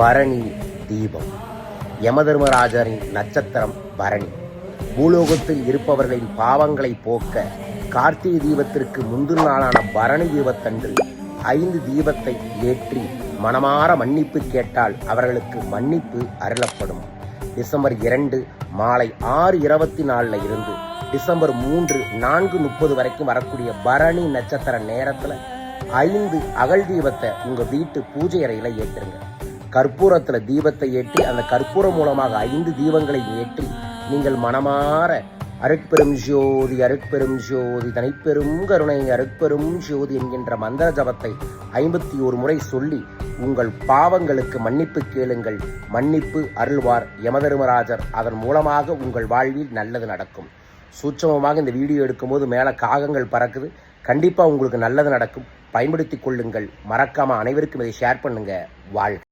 பரணி தீபம். யமதர்மராஜரின் நட்சத்திரம் பரணி. பூலோகத்தில் இருப்பவர்களின் பாவங்களை போக்க கார்த்திகை தீபத்திற்கு முந்தின நாளான பரணி தீபத்தன்று ஐந்து தீபத்தை ஏற்றி மனமாற மன்னிப்பு கேட்டால் அவர்களுக்கு மன்னிப்பு அருளப்படும். டிசம்பர் இரண்டு மாலை ஆறு இருபத்தி நாலுல இருந்து டிசம்பர் மூன்று நான்கு முப்பது வரைக்கும் வரக்கூடிய பரணி நட்சத்திர நேரத்தில் ஐந்து அகல் தீபத்தை உங்கள் வீட்டு பூஜை அறையில் ஏற்றுங்க கற்பூரத்தில் தீபத்தை ஏற்றி அந்த கற்பூரம் மூலமாக ஐந்து தீபங்களை ஏற்றி நீங்கள் மனமாற அருட்பெரும் ஜோதி அருட்பெரும் ஜோதி தனிப்பெரும் கருணை அருட்பெரும் ஜோதி என்கின்ற மந்திர ஜபத்தை ஐம்பத்தி ஒரு முறை சொல்லி உங்கள் பாவங்களுக்கு மன்னிப்பு கேளுங்கள். மன்னிப்பு அருள்வார் யமதருமராஜர். அதன் மூலமாக உங்கள் வாழ்வில் நல்லது நடக்கும். சூட்சமமாக இந்த வீடியோ எடுக்கும்போது மேலே காகங்கள் பறக்குது. கண்டிப்பாக உங்களுக்கு நல்லது நடக்கும். பயன்படுத்திக் கொள்ளுங்கள். மறக்காமல் அனைவருக்கும் இதை ஷேர் பண்ணுங்கள் வாழ்க